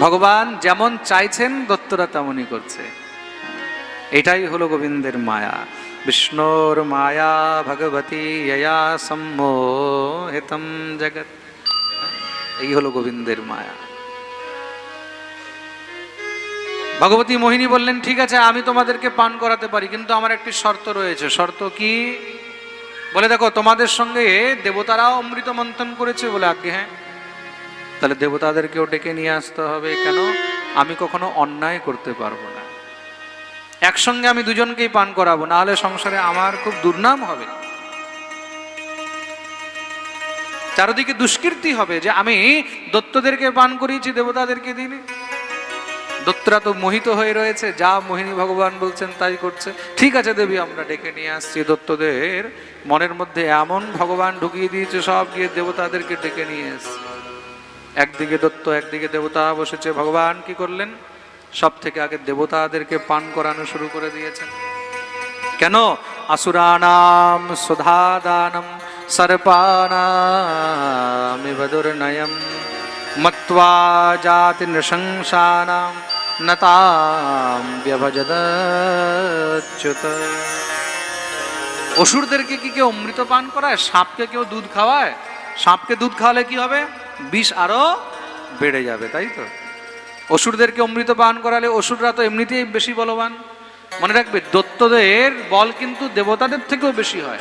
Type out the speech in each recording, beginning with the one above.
ভগবান যেমন চাইছেন, দত্তরা তেমনই করছে। এটাই হলো গোবিন্দের মায়া। বিষ্ণুর মায়া ভগবতী ইয়া জগৎ। এই হলো গোবিন্দের মায়া। ভগবতী মোহিনী বললেন, ঠিক আছে, আমি তোমাদেরকে পান করাতে পারি, কিন্তু আমার একটি শর্ত রয়েছে। শর্ত কি? বলে দেখো, তোমাদের সঙ্গে দেবতারাও অমৃত মন্থন করেছে বলে আজ্ঞে হ্যাঁ? তাহলে দেবতাদেরকেও ডেকে নিয়ে আসতে হবে কেন? আমি কখনো অন্যায় করতে পারব না। একসঙ্গে আমি দুজনকেই পান করাবো না হলে সংসারে আমার খুব দুর্নাম হবে। চারদিকে দুষ্কীর্তি হবে যে আমি দত্তদেরকে পান করিয়েছি, দেবতাদেরকে দিনে দত্তরা তো মোহিত হয়ে রয়েছে, যা মোহিনী ভগবান বলছেন তাই করছে। ঠিক আছে দেবী, আমরা ডেকে নিয়ে আসছি দত্তদের। মনের মধ্যে এমন ভগবান ঢুকিয়ে দিয়েছে, সব গিয়ে দেবতাদেরকে ডেকে নিয়ে এসছে। একদিকে দত্ত, একদিকে দেবতা বসেছে। ভগবান কি করলেন? সব থেকে আগে দেবতাদেরকে পান করানো শুরু করে দিয়েছেন। কেন? আসুরানাম সুধাদানম সর্পানামিব দুর্নয়ম মত্বা জাতি নৃশংসানাম নতাম ব্যভজদচ্যুত। অসুরদেরকে কি কেউ অমৃত পান করায়? সাপকে কেউ দুধ খাওয়ায়? সাপকে দুধ খাওয়ালে কি হবে? বিষ আরও বেড়ে যাবে, তাই তো? অসুরদেরকে অমৃত পান করালে অসুররা তো এমনিতেই বেশি বলবান। মনে রাখবে, দত্তদের বল কিন্তু দেবতাদের থেকেও বেশি হয়।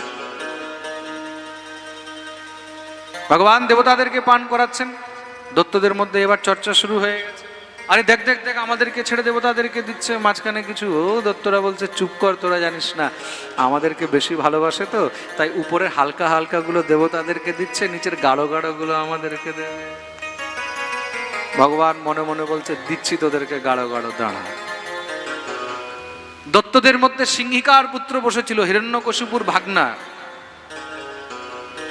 ভগবান দেবতাদেরকে পান করাচ্ছেন। দত্তদের মধ্যে এবার চর্চা শুরু হয়ে গেছে। আরে দেখ দেখ দেখ, আমাদেরকে ছেড়ে দেবো, তাদেরকে দিচ্ছে মাঝখানে কিছু। দত্তরা বলছে, চুপ কর, তোরা জানিস না। আমাদেরকে বেশি ভালোবাসে তো, তাই উপরে হালকা হালকাগুলো দেবতাদেরকে দিচ্ছে, নিচের গাঢ় গাঢ়গুলো আমাদেরকে দেবে। ভগবান মনে মনে বলছে, দিচ্ছি তোদেরকে গাঢ় গাঢ় দাঁড়া দত্তদের মধ্যে সিংহিকার পুত্র বসেছিল, হিরণ্যকশিপুর ভাগনা।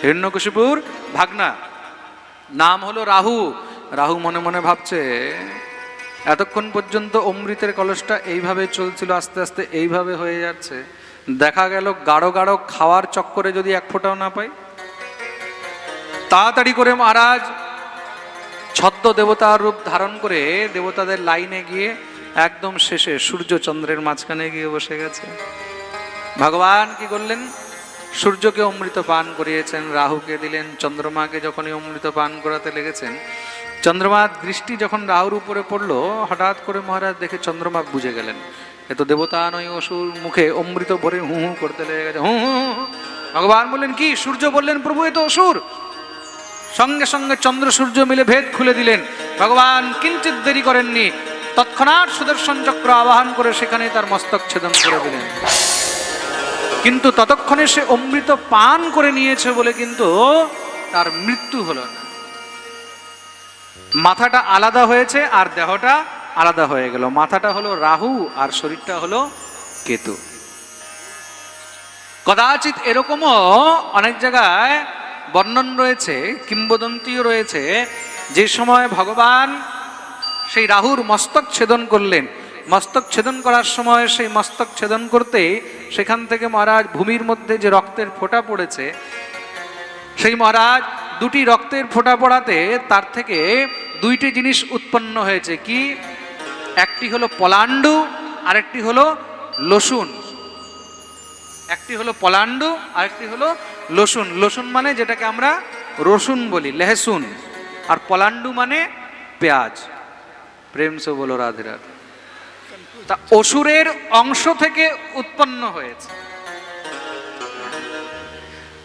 হিরণ্যকশিপুর ভাগনা। নাম হলো রাহু। রাহু মনে মনে ভাবছে এতক্ষণ পর্যন্ত অমৃতের কলসটা এইভাবে চলছিল, আস্তে আস্তে এইভাবে হয়ে যাচ্ছে। দেখা গেল গাঢ় গাঢ় খাওয়ার চক্করে যদি এক ফোঁটাও না পাই। তাড়াতাড়ি করে মহারাজ, ছদ্ম দেবতার রূপ ধারণ করে দেবতাদের লাইনে গিয়ে একদম শেষে সূর্য চন্দ্রের মাঝখানে গিয়ে বসে গেছে। ভগবান কি করলেন? সূর্যকে অমৃত পান করিয়েছেন, রাহুকে দিলেন, চন্দ্রমাকে যখনই অমৃত পান করাতে লেগেছেন চন্দ্রমার দৃষ্টি যখন রাহুর উপরে পড়ল হঠাৎ করে মহারাজ দেখে চন্দ্রমা বুঝে গেলেন। এ তো দেবতা নয় অসুর মুখে অমৃত ভরে হু হু করতে লেগে গেছে। হু হু হু, হু। ভগবান বললেন কি? সূর্য বললেন প্রভু এ তো অসুর। সঙ্গে সঙ্গে চন্দ্র সূর্য মিলে ভেদ খুলে দিলেন। ভগবান কিঞ্চিত দেরি করেননি। তৎক্ষণাৎ সুদর্শন চক্র আবাহন করে সেখানে তার মস্তক ছেদন করে দিলেন। কিন্তু ততক্ষণে সে অমৃত পান করে নিয়েছে বলে কিন্তু তার মৃত্যু হলো না। মাথাটা আলাদা হয়েছে আর দেহটা আলাদা হয়ে গেল। মাথাটা হলো রাহু আর শরীরটা হলো কেতু। কদাচিৎ এরকমও অনেক জায়গায় বর্ণন রয়েছে, কিংবদন্তিও রয়েছে, যে সময় ভগবান সেই রাহুর মস্তক ছেদন করলেন। মস্তক ছেদন করার সময় সেই মস্তক ছেদন করতে সেখান থেকে মহারাজ ভূমির মধ্যে যে রক্তের ফোঁটা পড়েছে, সেই মহারাজ দুটি রক্তের ফোঁটা পড়াতে তার থেকে দুইটি জিনিস উৎপন্ন হয়েছে কি? একটি হলো পলাণ্ডু, আরেকটি হলো লসুন। একটি হলো পলান্ডু আরেকটি হলো লসুন। লসুন মানে যেটাকে আমরা রসুন বলি, লেহসুন। আর পলাণ্ডু মানে পেঁয়াজ। প্রেম সে বলো, রাধে রাধে। তা অসুরের অংশ থেকে উৎপন্ন হয়েছে।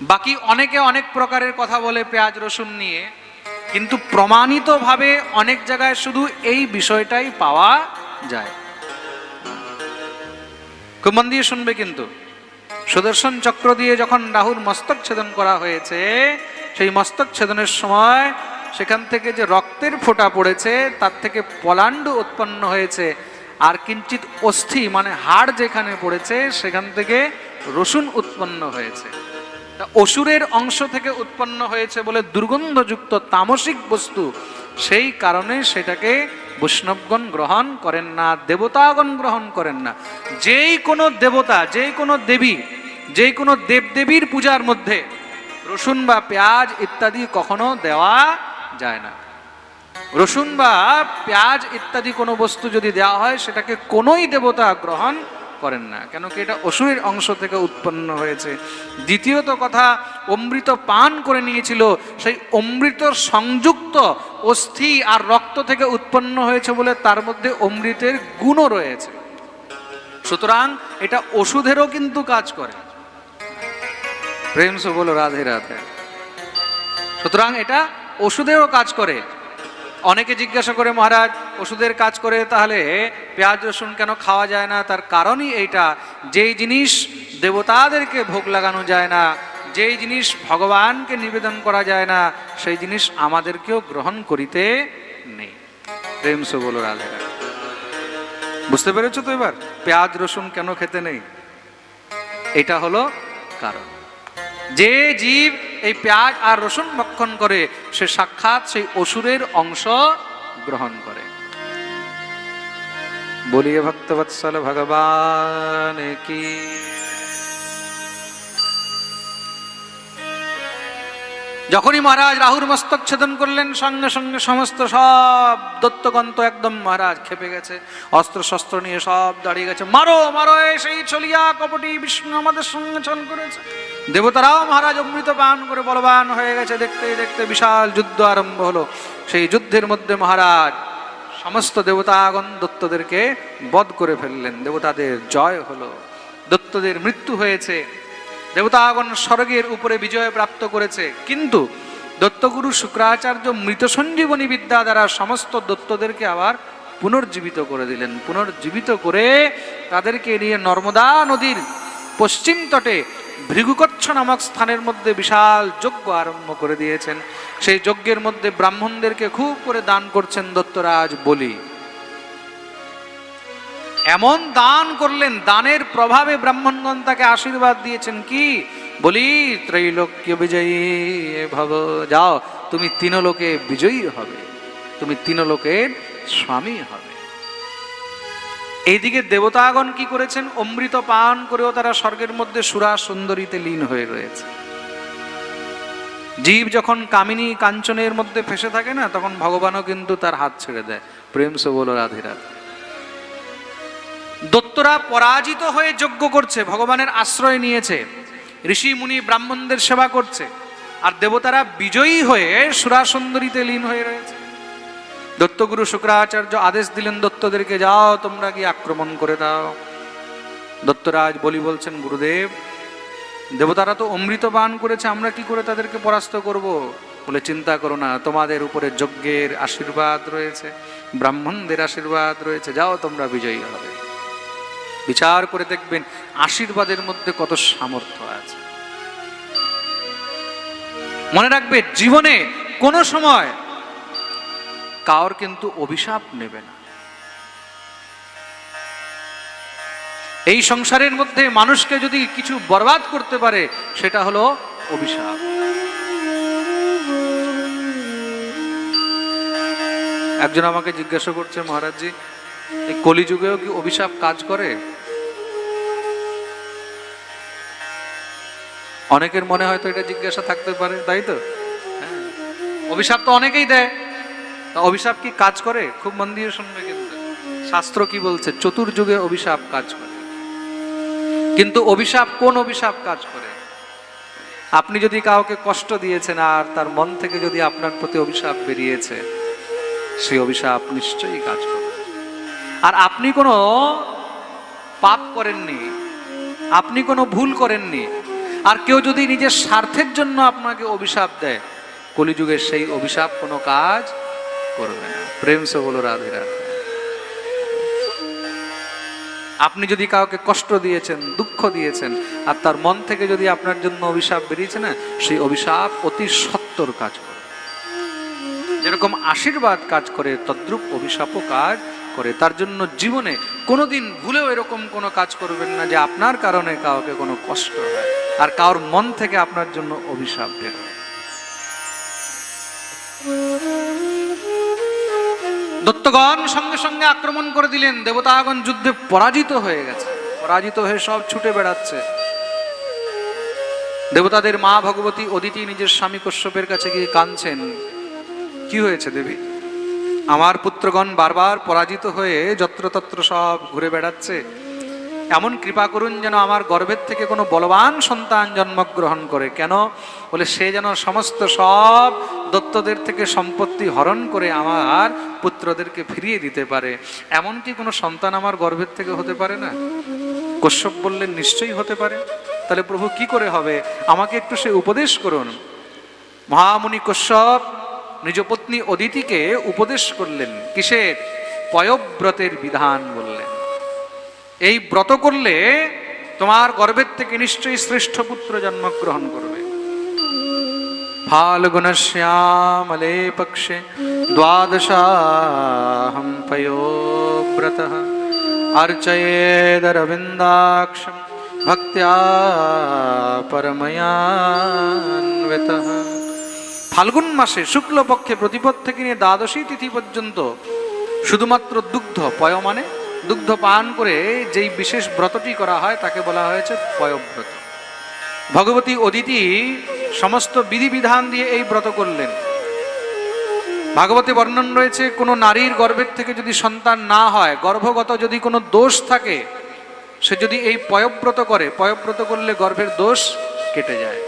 বাকি অনেকে অনেক প্রকারের কথা বলে পেঁয়াজ, রসুন নিয়ে। কিন্তু প্রমাণিতভাবে অনেক জায়গায় শুধু এই বিষয়টাই পাওয়া যায়। খুব মন দিয়ে শুনবে কিন্তু। সুদর্শন চক্র দিয়ে যখন রাহুর মস্তক ছেদন করা হয়েছে, সেই মস্তক ছেদনের সময় সেখান থেকে যে রক্তের ফোঁটা পড়েছে, তার থেকে পলাণ্ড উৎপন্ন হয়েছে। আর কিঞ্চিত অস্থি মানে হাড় যেখানে পড়েছে, সেখান থেকে রসুন উৎপন্ন হয়েছে। অসুরের অংশ থেকে উৎপন্ন হয়েছে বলে দুর্গন্ধযুক্ত তামসিক বস্তু। সেই কারণে সেটাকে বৈষ্ণবগণ গ্রহণ করেন না, দেবতাগণ গ্রহণ করেন না। যেই কোনো দেবতা, যেই কোনো দেবী, যেই কোনো দেবদেবীর পূজার মধ্যে রসুন বা পেঁয়াজ ইত্যাদি কখনো দেওয়া যায় না। রসুন বা পেঁয়াজ ইত্যাদি কোনো বস্তু যদি দেওয়া হয়, সেটাকে কোনোই দেবতা গ্রহণ করেন না। কেন কি এটা অসুরের অংশ থেকে উৎপন্ন হয়েছে। দ্বিতীয়ত কথা, অমৃত পান করে নিয়েছিল। সেই অমৃত সংযুক্ত অস্থি আর রক্ত থেকে উৎপন্ন হয়েছে বলে তার মধ্যে অমৃতের গুণও রয়েছে। সুতরাং এটা ওষুধেরও কিন্তু কাজ করে। প্রেম সে বলো রাধে রাধে। সুতরাং এটা ওষুধেরও কাজ করে। অনেকে জিজ্ঞাসা করে, মহারাজ, ওষুধের কাজ করে তাহলে পেঁয়াজ, রসুন কেন খাওয়া যায় না? তার কারণই এইটা। যেই জিনিস দেবতাদেরকে ভোগ লাগানো যায় না, যেই জিনিস ভগবানকে নিবেদন করা যায় না, সেই জিনিস আমাদেরকেও গ্রহণ করিতে নেই। প্রেম সে বলো বুঝতে পেরেছ তো এবার? পেঁয়াজ, রসুন কেন খেতে নেই? এটা হলো কারণ। যে জীব এই পেঁয়াজ আর রসুন ভক্ষণ করে সে সাক্ষাৎ সেই অসুরের অংশ গ্রহণ করে। বলিয়ে ভক্তবৎসল ভগবান কি যখনই মহারাজ রাহুর মস্তক ছেদন করলেন, সঙ্গে সঙ্গে সমস্ত সব দত্তগন্ত একদম মহারাজ খেপে গেছে। অস্ত্র শস্ত্র নিয়ে সব দাঁড়িয়ে গেছে। মারো মারো সেই চলিয়া কপটি বিষ্ণু আমাদের সঙ্গে ছল করেছে। দেবতারাও মহারাজ অমৃত পান করে বলবান হয়ে গেছে। দেখতে দেখতে বিশাল যুদ্ধ আরম্ভ হলো। সেই যুদ্ধের মধ্যে মহারাজ সমস্ত দেবতাগণ দত্তদেরকে বধ করে ফেললেন। দেবতাদের জয় হলো। দত্তদের মৃত্যু হয়েছে। দেবতাগণ স্বর্গের উপরে বিজয় প্রাপ্ত করেছে। কিন্তু দত্তগুরু শুক্রাচার্য মৃত সঞ্জীবনী বিদ্যা দ্বারা সমস্ত দত্তদেরকে আবার পুনর্জীবিত করে দিলেন। পুনর্জীবিত করে তাদেরকে নিয়ে নর্মদা নদীর পশ্চিম তটে ভৃগুকচ্ছ নামক স্থানের মধ্যে বিশাল যজ্ঞ আরম্ভ করে দিয়েছেন। সেই যজ্ঞের মধ্যে ব্রাহ্মণদেরকে খুব করে দান করছেন দত্তরাজ বলি। এমন দান করলেন, দানের প্রভাবে ব্রাহ্মণগণ তাকে আশীর্বাদ দিয়েছেন কি? বলি, ত্রৈলোক্য বিজয়ী ভব। যাও, তুমি তিনলোকে বিজয়ী হবে। তুমি তিনলোকের স্বামী হবে। এইদিকে দেবতাগণ কি করেছেন? অমৃত পান করেও তারা স্বর্গের মধ্যে সুরা সুন্দরীতে লীন হয়ে রয়েছে। জীব যখন কামিনী কাঞ্চনের মধ্যে ফেসে থাকে না, তখন ভগবানও কিন্তু তার হাত ছেড়ে দেয়। প্রেম সে বলো রাধে রাধে। দত্তরা পরাজিত হয়ে যজ্ঞ করছে, ভগবানের আশ্রয় নিয়েছে। ঋষি, মুনি, ব্রাহ্মণদের সেবা করছে। আর দেবতারা বিজয়ী হয়ে সুরাসুন্দরীতে লীন হয়ে রয়েছে। দত্তগুরু শুক্রাচার্য আদেশ দিলেন, দত্তদেরকে যাও, তোমরা কি আক্রমণ করে দাও। দত্তরাজ বলি বলছেন, গুরুদেব, দেবতারা তো অমৃত পান করেছে, আমরা কি করে তাদেরকে পরাস্ত করব? বলে, চিন্তা করো না, তোমাদের উপরে যজ্ঞের আশীর্বাদ রয়েছে, ব্রাহ্মণদের আশীর্বাদ রয়েছে, যাও তোমরা বিজয়ী হবে। বিচার করে দেখবেন আশীর্বাদের মধ্যে কত সামর্থ্য আছে। মনে রাখবে জীবনে কোনো সময় কার কিন্তু অভিশাপ নেবে না। এই সংসারের মধ্যে মানুষকে যদি কিছু বরবাদ করতে পারে, সেটা হলো অভিশাপ। একজন আমাকে জিজ্ঞাসা করছে মহারাজজি কলিযুগেও কি অভিশাপ কাজ করে? অনেকের মনে হয়তো এটা জিজ্ঞাসা থাকতে পারে, তাই তো? হ্যাঁ। অভিশাপ তো অনেকেই দেয়। তা অভিশাপ কি কাজ করে? খুব মন দিয়ে শুনবে কিন্তু। শাস্ত্র কি বলছে? চতুর্যুগে অভিশাপ কাজ করে। কিন্তু অভিশাপ কোন অভিশাপ কাজ করে? আপনি যদি কাউকে কষ্ট দিয়েছেন আর তার মন থেকে যদি আপনার প্রতি অভিশাপ বেরিয়েছে, সেই অভিশাপ নিশ্চয়ই কাজ করবে আর আপনি কোনো পাপ করেননি, আপনি কোনো ভুল করেননি, আর কেউ যদি নিজের স্বার্থের জন্য আপনাকে অভিশাপ দেয়, কলিযুগের সেই অভিশাপ কোনো কাজ করবে না। প্রেম সে বলো, রাধে রাধে। আপনি যদি কাউকে কষ্ট দিয়েছেন, দুঃখ দিয়েছেন, আর তার মন থেকে যদি আপনার জন্য অভিশাপ বেরিয়েছে না, সেই অভিশাপ অতি সত্তর কাজ করে। যেরকম আশীর্বাদ কাজ করে, তদ্রুপ অভিশাপও কাজ করে, তার জন্য জীবনে কোনোদিন ভুলেও এরকম কোনো কাজ করবেন না যে আপনার কারণে কাউকে কোনো কষ্ট হয় আর কারোর মন থেকে আপনার জন্য অভিশাপ বের হয়। দত্তগণ সঙ্গে সঙ্গে আক্রমণ করে দিলেন। দেবতাগণ যুদ্ধে পরাজিত হয়ে গেছে। পরাজিত হয়ে সব ছুটে বেড়াচ্ছে। দেবতাদের মা ভগবতী অদিতি নিজের স্বামী কশ্যপের কাছে গিয়ে কাঁদছেন। কি হয়েছে দেবী? আমার পুত্রগণ বারবার পরাজিত হয়ে যত্রতত্র সব ঘুরে বেড়াচ্ছে। এমন কৃপা করুন যেন আমার গর্ভের থেকে কোনো বলবান সন্তান জন্মগ্রহণ করে। কেন? বলে সে যেন সমস্ত সব দত্তদের থেকে সম্পত্তি হরণ করে আমার পুত্রদেরকে ফিরিয়ে দিতে পারে। এমন কি কোনো সন্তান আমার গর্ভের থেকে হতে পারে না? কশ্যপ বললেন, নিশ্চয়ই হতে পারে। তাহলে প্রভু কি করে হবে? আমাকে একটু সে উপদেশ করুন। মহামুনি কশ্যপ নিজপত্নী অদিতিকে উপদেশ করলেন, কিসের? পয়ব্রতের বিধান বললেন। এই ব্রত করলে তোমার গর্ভের থেকে নিশ্চয়ই শ্রেষ্ঠ পুত্র জন্মগ্রহণ করবে। ফাল্গুনশ্যামলে পক্ষে দ্বাদশাহম পয়োব্রত অর্চয়েদরবিন্দাক্ষম ভক্ত্যা পরময়ান্বিতঃ ফাল্গুন মাসে শুক্লপক্ষে প্রতিপদ থেকে নিয়ে দ্বাদশী তিথি পর্যন্ত শুধুমাত্র দুগ্ধ পয় মানে দুগ্ধ পান করে যেই বিশেষ ব্রতটি করা হয় তাকে বলা হয়েছে পয়ব্রত। ভগবতী অদিতি সমস্ত বিধিবিধান দিয়ে এই ব্রত করলেন। ভাগবতে বর্ণন রয়েছে, কোনো নারীর গর্ভের থেকে যদি সন্তান না হয়, গর্ভগত যদি কোনো দোষ থাকে, সে যদি এই পয়ব্রত করে, পয়ব্রত করলে গর্ভের দোষ কেটে যায়।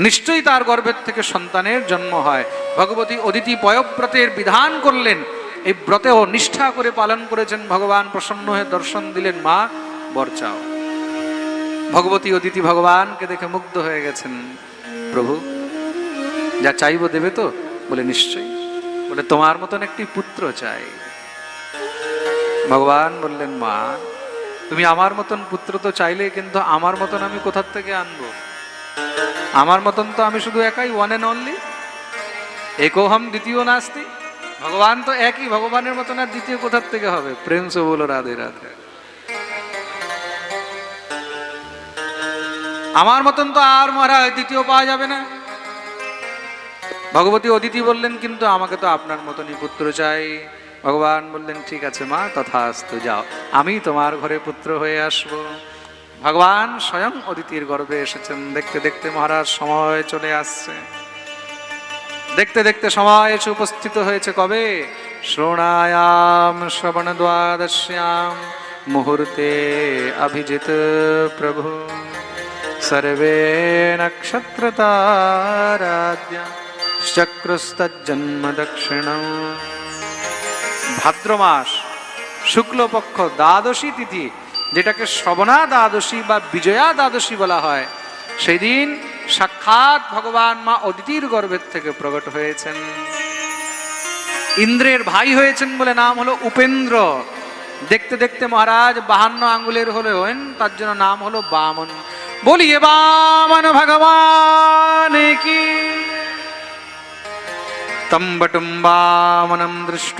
নিশ্চয়ই তার গর্ভের থেকে সন্তানের জন্ম হয়। ভগবতী অদিতি পয়ব্রতের বিধান করলেন। এই ব্রতেও নিষ্ঠা করে পালন করেছেন ভগবান, প্রসন্ন হয়ে দর্শন দিলেন মা বরচাও ভগবতী অদিতি ভগবানকে দেখে মুগ্ধ হয়ে গেছেন। প্রভু, যা চাইব দেবে তো? বলে, নিশ্চয়ই। বলে, তোমার মতন একটি পুত্র চাই। ভগবান বললেন, মা, তুমি আমার মতন পুত্র তো চাইলে কিন্তু আমার মতন আমি কোথার থেকে আনব? আমার মতন তো আমি শুধু একাই ওয়ান অ্যান্ড অনলি একোহম দ্বিতীয় নাস্তি। ভগবান তো একই, ভগবানের মতন আর দ্বিতীয় কোথার থেকে হবে? প্রেম সে বলো, রাধে রাধে। আমার মতন তো আর মহারাজ, দ্বিতীয় পাওয়া যাবে না। ভগবতী অদিতি বললেন, কিন্তু আমাকে তো আপনার মতনই পুত্র চাই। ভগবান বললেন, ঠিক আছে মা, তথাস্তু যাও। আমি তোমার ঘরে পুত্র হয়ে আসব। ভগবান স্বয়ং অদিতির গর্ভে এসেছেন। দেখতে দেখতে মহারাজ সময় চলে আসছে। দেখতে দেখতে সময় এসে উপস্থিত হয়েছে কবে? শ্রোণায়াম শ্রবণ দ্বাদশ্যাম মুহূর্তে অভিজিত প্রভু। সর্বে নক্ষত্রতারাদ্য চক্রস্তজ্জন্ম দক্ষিণ ভাদ্র মাস শুক্লপক্ষ, দ্বাদশী তিথি যেটাকে শ্রবণা দ্বাদশী বা বিজয়া দ্বাদশী বলা হয়, সেই দিন সাক্ষাৎ ভগবান মা অদিতির গর্ভের থেকে প্রকট হয়েছেন। ইন্দ্রের ভাই হয়েছেন বলে নাম হলো উপেন্দ্র। দেখতে দেখতে মহারাজ বাহান্ন আঙ্গুলের হলেন, তার জন্য নাম হলো বামন। বলি বামন ভগবান কি? তম্বটুম্বামনম দৃষ্ট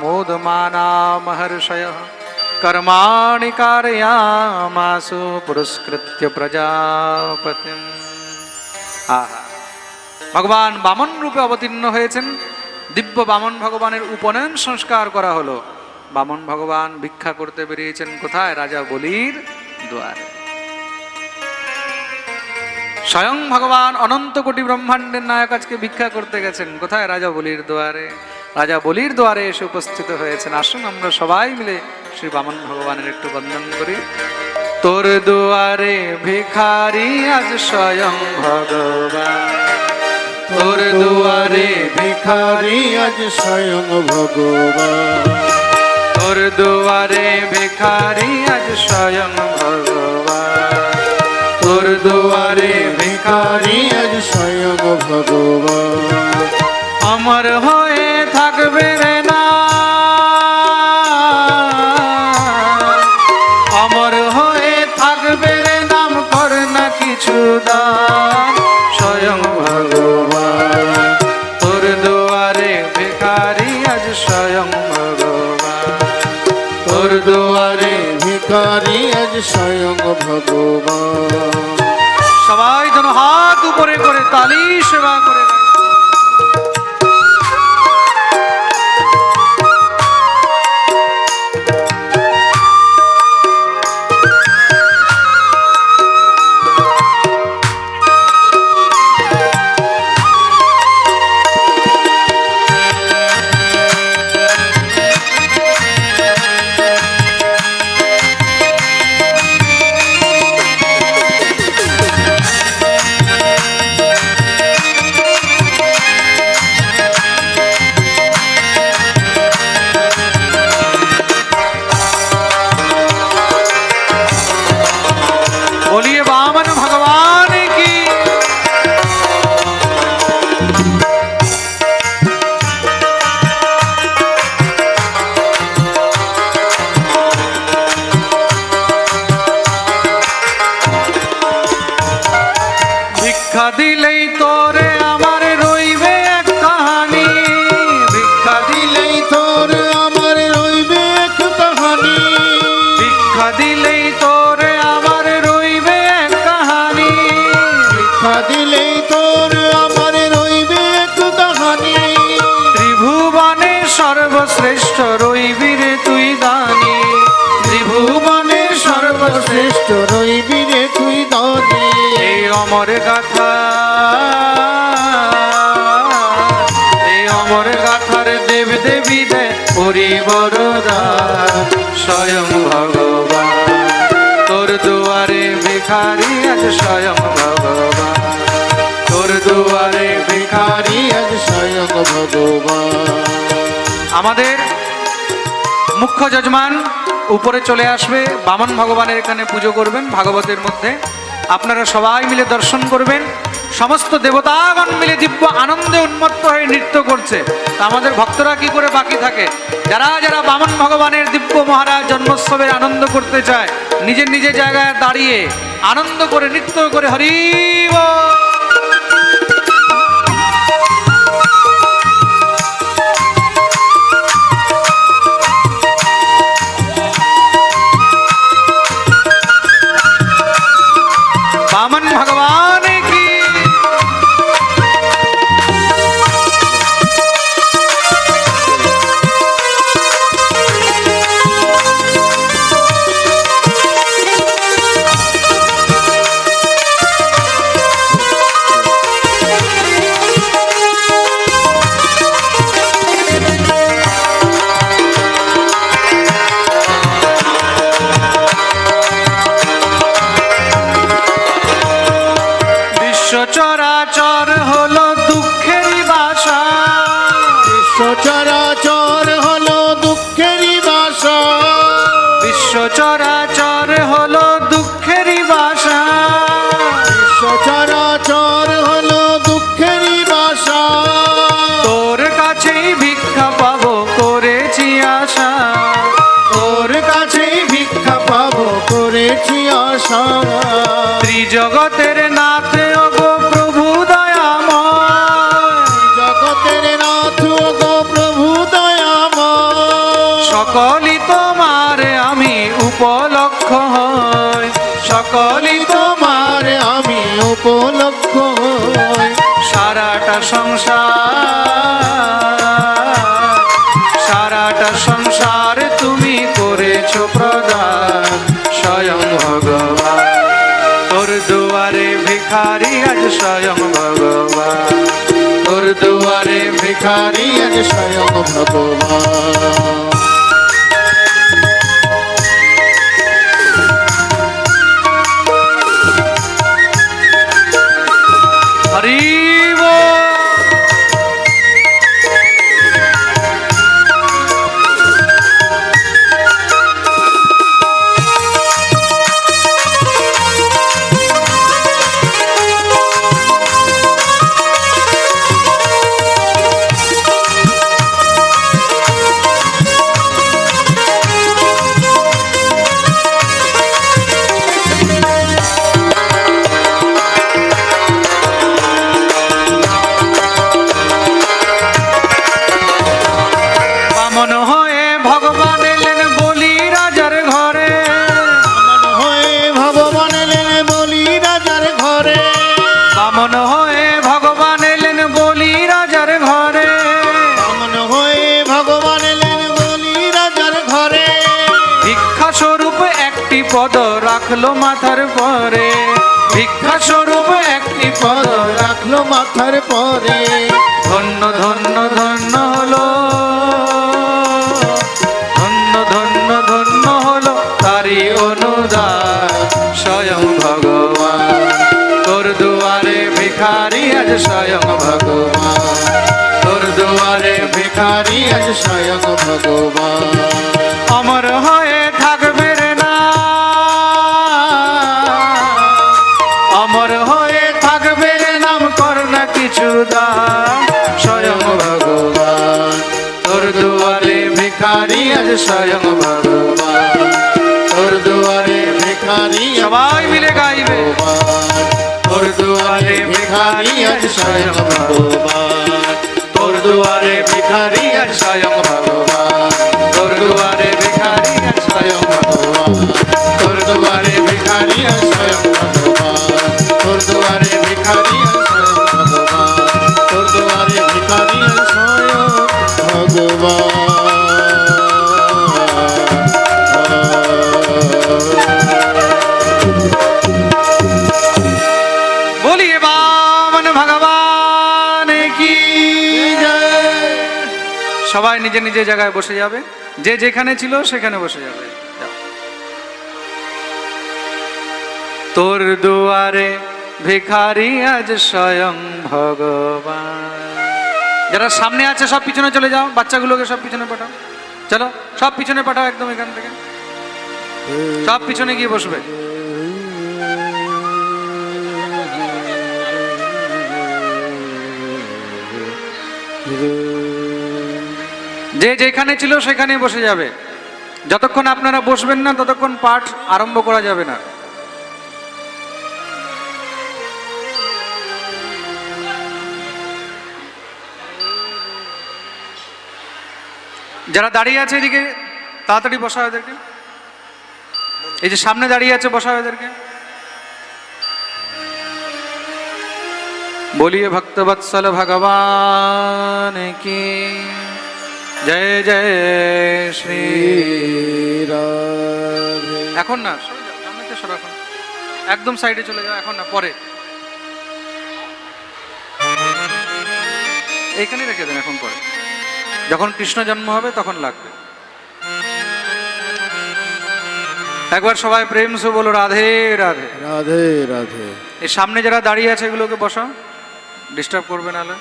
মোদমানা মহর্ষয় कर्माणि कारयामासु पुरस्कृत्य প্রজাপতিম আহা ভগবান বামন রূপে অবতীর্ণ হয়েছেন দিব্য বামন ভগবানের উপনয়ন সংস্কার করা হলো বামন ভগবান ভিক্ষা করতে বেরিয়েছেন কোথায় রাজা বলির দুয়ারে স্বয়ং ভগবান অনন্ত কোটি ব্রহ্মাণ্ডের নায়ক আজকে ভিক্ষা করতে গেছেন কোথায় রাজা বলির দুয়ারে রাজা বলির দুয়ারে এসে উপস্থিত হয়েছেন আসুন আমরা সবাই মিলে শ্রী বামন ভগবানের একটু বন্দন করি। তোর দুয়ারে ভিখারি আজ স্বয়ং ভগবান। তোর দুয়ারে ভিখারি আজ স্বয়ং ভগবান। তোর দুয়ারে ভিখারি আজ স্বয়ং ভগবান। তোর দুয়ারে ভিখারি আজ স্বয়ং ভগবান। অমর হয়ে থাকবে রে পরিবরদার স্বয়ং ভগবান। তোর দুয়ারে ভিখারি আজ স্বয়ং ভগবান। তোর দুয়ারে ভিখারি আজ স্বয়ং ভগবান। আমাদের মুখ্য যজমান উপরে চলে আসবে, বামন ভগবানের এখানে পুজো করবেন, ভাগবতের মধ্যে। আপনারা সবাই মিলে দর্শন করবেন। সমস্ত দেবতাগণ মিলে দিব্য আনন্দে উন্মত্ত হয়ে নৃত্য করছে। তা আমাদের ভক্তরা কি করে বাকি থাকে? যারা যারা বামন ভগবানের দিব্য মহারাজ জন্মোৎসবের আনন্দ করতে চায় নিজের নিজের জায়গায় দাঁড়িয়ে আনন্দ করে নৃত্য করে হরি সকলই তোমার, আমি উপলক্ষ সারাটা সংসার সারাটা সংসার তুমি করেছ প্রদান। স্বয়ং ভগবান, তোর দুয়ারে ভিখারি আজ স্বয়ং ভগবান। তোর দুয়ারে ভিখারি আজ স্বয়ং ভগবান। স্বয়ং ভগবান। তোর দুয়ারে ভিখারি আর স্বয়ং ভগবান নিজে নিজে জায়গায় বসে যাবে যে যেখানে ছিল সেখানে বসে যাবে তোর দুয়ারে ভিখারি আজ স্বয়ং ভগবান যারা সামনে আছে সব পিছনে চলে যাও বাচ্চাগুলোকে সব পিছনে পাঠাও চলো সব পিছনে পাঠাও একদম এখান থেকে সব পিছনে গিয়ে বসবে যে যেখানে ছিল সেখানে বসে যাবে। যতক্ষণ আপনারা বসবেন না, ততক্ষণ পাঠ আরম্ভ করা যাবে না। যারা দাঁড়িয়ে আছে এদিকে, তাড়াতাড়ি বসা ওদেরকে। এই যে সামনে দাঁড়িয়ে আছে, বসা এদেরকে বলিয়ে ভক্তবৎসল ভগবান কি জয় জয় শ্রী এখন না একদম সাইডে চলে যাও এখন না পরে। এখানে রেখে দেন এখন পরে। যখন কৃষ্ণ জন্ম হবে তখন লাগবে। একবার সবাই প্রেম সু বলো রাধে রাধে। রাধে রাধে। এই সামনে যারা দাঁড়িয়ে আছে এগুলোকে বসা ডিস্টার্ব করবে নাহলে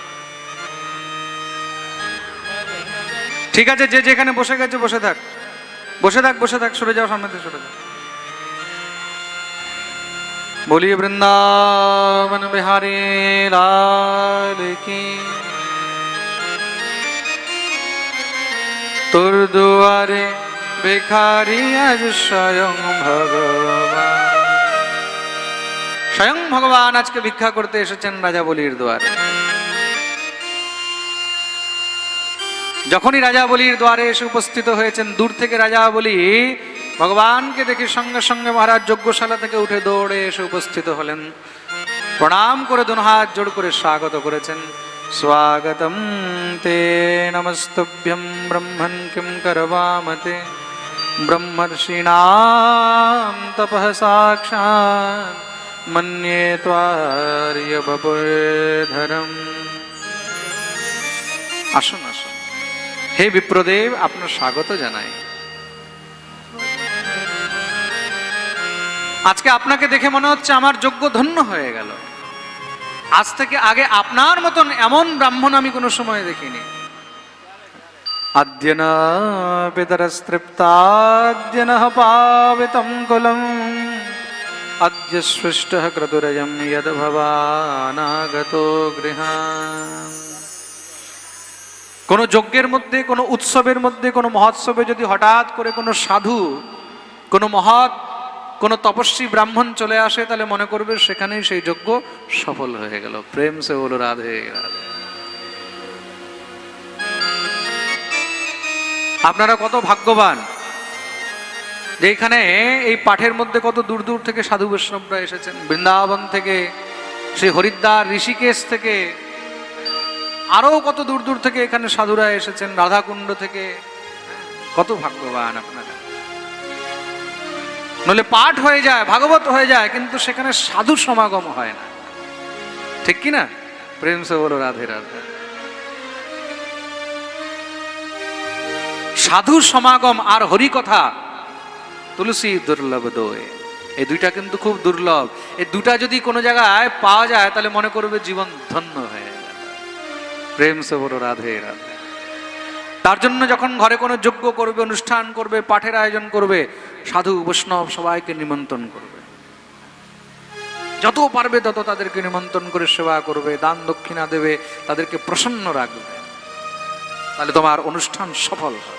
ঠিক আছে, যে যেখানে বসে গেছে, বসে থাক। বসে থাক বসে থাক, সরে যাও, সামনে সরে যাও। বলি, বৃন্দাবন বিহারী লাল কি? তোর দুয়ারে বেখারি আজ স্বয়ং ভগবান। স্বয়ং ভগবান আজকে ভিক্ষা করতে এসেছেন রাজা বলির দুয়ারে। যখনই রাজা দ্বারে এসে উপস্থিত হয়েছেন, দূর থেকে রাজাবলি ভগবানকে দেখে সঙ্গে সঙ্গে মহারাজ যজ্ঞশালা থেকে উঠে দৌড়ে এসে উপস্থিত হলেন। প্রণাম করে দুন হাত জোড় করে স্বাগত করেছেন। স্বাগতম তে নমস্তভ্যম ব্রহ্মণ কিম করবামতে। ব্রহ্মর্ষিণাম তপঃ সাক্ষাৎ মন্যে ত্বার্য বপুর্ধরম আসুন আসুন। হে বিপ্রদেব, আপনার স্বাগত জানাই। আজকে আপনাকে দেখে মনে হচ্ছে আমার যোগ্য ধন্য হয়ে গেল। আজ থেকে আগে আপনার মতন এমন ব্রাহ্মণ আমি কোনো সময় দেখিনি। আদ্যন আদ্য সৃষ্ট ক্রতুরজম যদ ভবানাগত গৃহান কোনো যজ্ঞের মধ্যে, কোনো উৎসবের মধ্যে, কোনো মহোৎসবে যদি হঠাৎ করে কোনো সাধু, কোনো মহৎ, কোনো তপস্বী ব্রাহ্মণ চলে আসে, তাহলে মনে করবে সেখানেই সেই যজ্ঞ সফল হয়ে গেল। প্রেম সে বলো, রাধে আপনারা কত ভাগ্যবান যে এখানে এই পাঠের মধ্যে কত দূর দূর থেকে সাধু বৈষ্ণবরা এসেছেন। বৃন্দাবন থেকে সেই হরিদ্বার ঋষিকেশ থেকে আরও কত দূর দূর থেকে এখানে সাধুরা এসেছেন? রাধাকুণ্ড থেকে? কত ভাগ্যবান আপনারা। নলে পাঠ হয়ে যায়, ভাগবত হয়ে যায়, কিন্তু সেখানে সাধু সমাগম হয় না। ঠিক কি না? প্রেম সে বলো রাধে রাধে। সাধু সমাগম আর হরি কথা তুলসী দুর্লভ দোয়। এই দুইটা কিন্তু খুব দুর্লভ। এই দুটা যদি কোনো জায়গায় পাওয়া যায়, তাহলে মনে করবে জীবন ধন্য হয়ে প্রেম সে রাধে রাধে। তার জন্য যখন ঘরে কোনো যজ্ঞ করবে, অনুষ্ঠান করবে, পাঠের আয়োজন করবে, সাধু বৈষ্ণব সবাইকে নিমন্ত্রণ করবে। যত পারবে তত তাদেরকে নিমন্ত্রণ করে সেবা করবে, দান দক্ষিণা দেবে, তাদেরকে প্রসন্ন রাখবে। তাহলে তোমার অনুষ্ঠান সফল হবে।